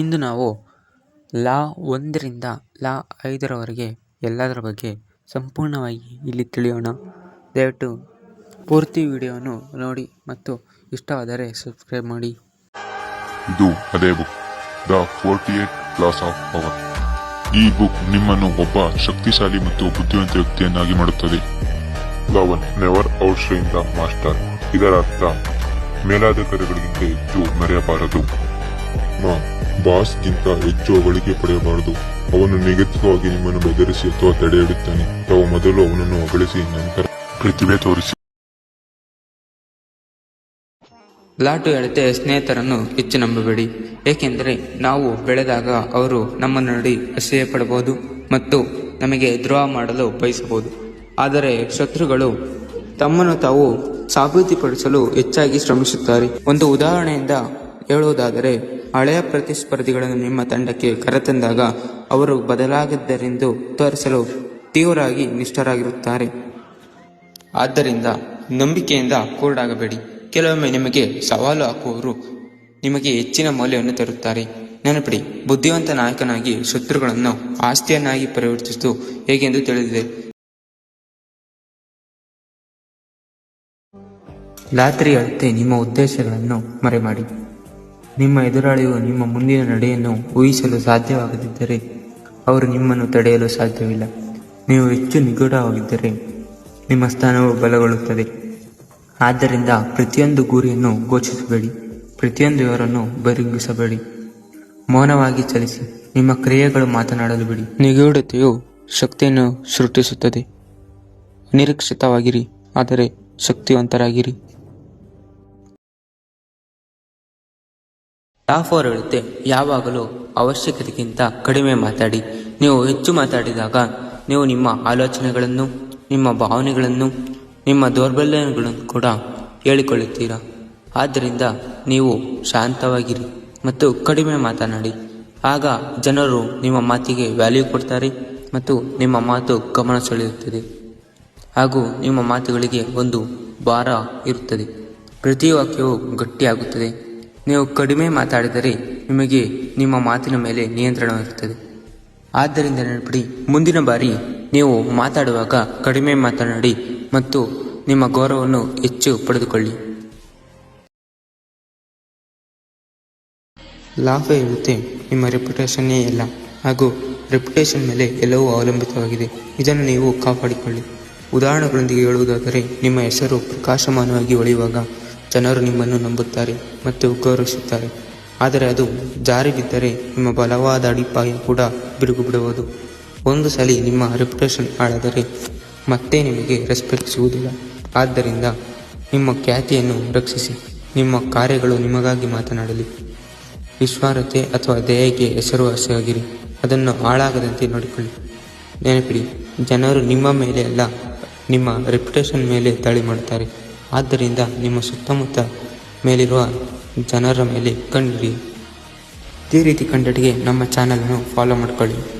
ಇಂದು ನಾವು ಲಾ ಒಂದರಿಂದ ಲಾ ಐದರವರೆಗೆ ಎಲ್ಲದರ ಬಗ್ಗೆ ಸಂಪೂರ್ಣವಾಗಿ ಇಲ್ಲಿ ತಿಳಿಯೋಣ. ದಯವಿಟ್ಟು ಪೂರ್ತಿ ವಿಡಿಯೋವನ್ನು ನೋಡಿ ಮತ್ತು ಇಷ್ಟವಾದರೆ ಸಬ್ಸ್ಕ್ರೈಬ್ ಮಾಡಿ. ಇದು ಅದೇ book the forty eight laws of power ಈ ಬುಕ್ ನಿಮ್ಮನ್ನು ಒಬ್ಬ ಶಕ್ತಿಶಾಲಿ ಮತ್ತು ಬುದ್ಧಿವಂತ ವ್ಯಕ್ತಿಯನ್ನಾಗಿ ಮಾಡುತ್ತದೆ. Law one never out the master ಇದರ ಅರ್ಥ ಮೇಲಾಧಿಕಾರಿಗಳಿಗಿಂತ ಹೆಚ್ಚು ಮರೆಯಬಾರದು. ಮಾ ಬಾಸ್ಗಿಂತ ಹೆಚ್ಚು ಅವಳಿಗೆ ಪಡೆಯಬಾರದು ಅವನು ನಿಗದಿತವಾಗಿ ನಿಮ್ಮನ್ನು ಬೆದರಿಸಿ ಅಥವಾ ತಡೆಹಿಡುತ್ತಾನೆ ತಾವು ಮೊದಲು ಅವನನ್ನು ಅಗಳಿಸಿ ನಂತರ ಪ್ರತಿಭೆ ತೋರಿಸಿ. ಲಾಟು ಎಳೆತೆ ಸ್ನೇಹಿತರನ್ನು ಹೆಚ್ಚು ನಂಬಬೇಡಿ. ಏಕೆಂದರೆ ನಾವು ಬೆಳೆದಾಗ ಅವರು ನಮ್ಮ ನೋಡಿ ಅಸಹ್ಯ ಪಡಬಹುದು ಮತ್ತು ನಮಗೆ ದ್ರೋಹ ಮಾಡಲು ಬಯಸಬಹುದು. ಆದರೆ ಶತ್ರುಗಳು ತಮ್ಮನ್ನು ತಾವು ಸಾಬೀತುಪಡಿಸಲು ಹೆಚ್ಚಾಗಿ ಶ್ರಮಿಸುತ್ತಾರೆ. ಒಂದು ಉದಾಹರಣೆಯಿಂದ ಹೇಳುವುದಾದರೆ ಹಳೆಯ ಪ್ರತಿಸ್ಪರ್ಧಿಗಳನ್ನು ನಿಮ್ಮ ತಂಡಕ್ಕೆ ಕರೆತಂದಾಗ ಅವರು ಬದಲಾಗಿದ್ದರೆಂದು ತೋರಿಸಲು ತೀವ್ರವಾಗಿ ನಿಷ್ಠರಾಗಿರುತ್ತಾರೆ. ಆದ್ದರಿಂದ ನಂಬಿಕೆಯಿಂದ ಕೂಡಾಗಬೇಡಿ. ಕೆಲವೊಮ್ಮೆ ನಿಮಗೆ ಸವಾಲು ಹಾಕುವವರು ನಿಮಗೆ ಹೆಚ್ಚಿನ ಮೌಲ್ಯವನ್ನು ತರುತ್ತಾರೆ. ನೆನಪಿಡಿ, ಬುದ್ಧಿವಂತ ನಾಯಕನಾಗಿ ಶತ್ರುಗಳನ್ನು ಆಸ್ತಿಯನ್ನಾಗಿ ಪರಿವರ್ತಿಸುವುದು ಹೇಗೆಂದು ತಿಳಿದಿದೆ. ರಾತ್ರಿಯಂತೆ ಅಳತೆ ನಿಮ್ಮ ಉದ್ದೇಶಗಳನ್ನು ಮರೆಮಾಡಿ. ನಿಮ್ಮ ಎದುರಾಳಿಯು ನಿಮ್ಮ ಮುಂದಿನ ನಡೆಯನ್ನು ಊಹಿಸಲು ಸಾಧ್ಯವಾಗದಿದ್ದರೆ ಅವರು ನಿಮ್ಮನ್ನು ತಡೆಯಲು ಸಾಧ್ಯವಿಲ್ಲ. ನೀವು ಹೆಚ್ಚು ನಿಗೂಢವಾಗಿದ್ದರೆ ನಿಮ್ಮ ಸ್ಥಾನವು ಬಲಗೊಳ್ಳುತ್ತದೆ. ಆದ್ದರಿಂದ ಪ್ರತಿಯೊಂದು ಗುರಿಯನ್ನು ಘೋಷಿಸಬೇಡಿ ಪ್ರತಿಯೊಂದು ಇವರನ್ನು ಬರಿಗಿಸಬೇಡಿ ಮೌನವಾಗಿ ಚಲಿಸಿ, ನಿಮ್ಮ ಕ್ರಿಯೆಗಳು ಮಾತನಾಡಲು ಬಿಡಿ. ನಿಗೂಢತೆಯು ಶಕ್ತಿಯನ್ನು ಸೃಷ್ಟಿಸುತ್ತದೆ. ನಿರೀಕ್ಷಿತವಾಗಿರಿ, ಆದರೆ ಶಕ್ತಿವಂತರಾಗಿರಿ. ಟಾಫೋರ್ ಹೇಳುತ್ತೆ, ಯಾವಾಗಲೂ ಅವಶ್ಯಕತೆಗಿಂತ ಕಡಿಮೆ ಮಾತಾಡಿ. ನೀವು ಹೆಚ್ಚು ಮಾತಾಡಿದಾಗ ನೀವು ನಿಮ್ಮ ಆಲೋಚನೆಗಳನ್ನು, ನಿಮ್ಮ ಭಾವನೆಗಳನ್ನು, ನಿಮ್ಮ ದೌರ್ಬಲ್ಯಗಳನ್ನು ಕೂಡ ಹೇಳಿಕೊಳ್ಳುತ್ತೀರಾ? ಆದ್ದರಿಂದ ನೀವು ಶಾಂತವಾಗಿರಿ ಮತ್ತು ಕಡಿಮೆ ಮಾತನಾಡಿ. ಆಗ ಜನರು ನಿಮ್ಮ ಮಾತಿಗೆ ವ್ಯಾಲ್ಯೂ ಕೊಡ್ತಾರೆ ಮತ್ತು ನಿಮ್ಮ ಮಾತು ಗಮನ ಸೆಳೆಯುತ್ತದೆ. ಹಾಗೂ ನಿಮ್ಮ ಮಾತುಗಳಿಗೆ ಒಂದು ಭಾರ ಇರುತ್ತದೆ. ಪ್ರತಿ ವಾಕ್ಯವು ಗಟ್ಟಿಯಾಗುತ್ತದೆ. ನೀವು ಕಡಿಮೆ ಮಾತಾಡಿದರೆ ನಿಮಗೆ ನಿಮ್ಮ ಮಾತಿನ ಮೇಲೆ ನಿಯಂತ್ರಣವಿರುತ್ತದೆ. ಆದ್ದರಿಂದ ನೆನಪಿಡಿ, ಮುಂದಿನ ಬಾರಿ ನೀವು ಮಾತಾಡುವಾಗ ಕಡಿಮೆ ಮಾತನಾಡಿ ಮತ್ತು ನಿಮ್ಮ ಗೌರವವನ್ನು ಹೆಚ್ಚು ಪಡೆದುಕೊಳ್ಳಿ. ಲಾಭ ಇರುತ್ತೆ, ನಿಮ್ಮ ರೆಪ್ಯುಟೇಷನ್ನೇ ಇಲ್ಲ ಹಾಗೂ ರೆಪ್ಯುಟೇಷನ್ ಮೇಲೆ ಎಲ್ಲವೂ ಅವಲಂಬಿತವಾಗಿದೆ. ಇದನ್ನು ನೀವು ಕಾಪಾಡಿಕೊಳ್ಳಿ. ಉದಾಹರಣೆಗಳೊಂದಿಗೆ ಹೇಳುವುದಾದರೆ, ನಿಮ್ಮ ಹೆಸರು ಪ್ರಕಾಶಮಾನವಾಗಿ ಹೊಳೆಯುವಾಗ ಜನರು ನಿಮ್ಮನ್ನು ನಂಬುತ್ತಾರೆ ಮತ್ತು ಗೌರವಿಸುತ್ತಾರೆ. ಆದರೆ ಅದು ಜಾರಿ ಬಿದ್ದರೆ ನಿಮ್ಮ ಬಲವಾದ ಅಡಿಪಾಯ ಕೂಡ ಬಿರುಗು ಬಿಡುವುದು ಒಂದು ಸಲ ನಿಮ್ಮ ರೆಪ್ಯುಟೇಷನ್ ಹಾಳಾದರೆ ಮತ್ತೆ ನಿಮಗೆ ರೆಸ್ಪೆಕ್ಟ್ ಸಿಗುವುದಿಲ್ಲ. ಆದ್ದರಿಂದ ನಿಮ್ಮ ಖ್ಯಾತಿಯನ್ನು ರಕ್ಷಿಸಿ, ನಿಮ್ಮ ಕಾರ್ಯಗಳು ನಿಮಗಾಗಿ ಮಾತನಾಡಲಿ. ವಿಶ್ವಾರತೆ ಅಥವಾ ದಯೆಗೆ ಹೆಸರುವಾಸಿಯಾಗಿರಿ. ಅದನ್ನು ಹಾಳಾಗದಂತೆ ನೋಡಿಕೊಳ್ಳಿ. ನೆನಪಿಡಿ, ಜನರು ನಿಮ್ಮ ಮೇಲೆ ಅಲ್ಲ, ನಿಮ್ಮ ರೆಪ್ಯುಟೇಷನ್ ಮೇಲೆ ದಾಳಿ ಮಾಡುತ್ತಾರೆ. ಆದ್ದರಿಂದ ನಿಮ್ಮ ಸುತ್ತಮುತ್ತ ಮೇಲಿರುವ ಜನರ ಮೇಲೆ ಕಣ್ಣಿಡಿ. ಇದೇ ರೀತಿ ಕಂಟೆಂಟ್ಗೆ ನಮ್ಮ ಚಾನಲನ್ನು ಫಾಲೋ ಮಾಡಿಕೊಳ್ಳಿ.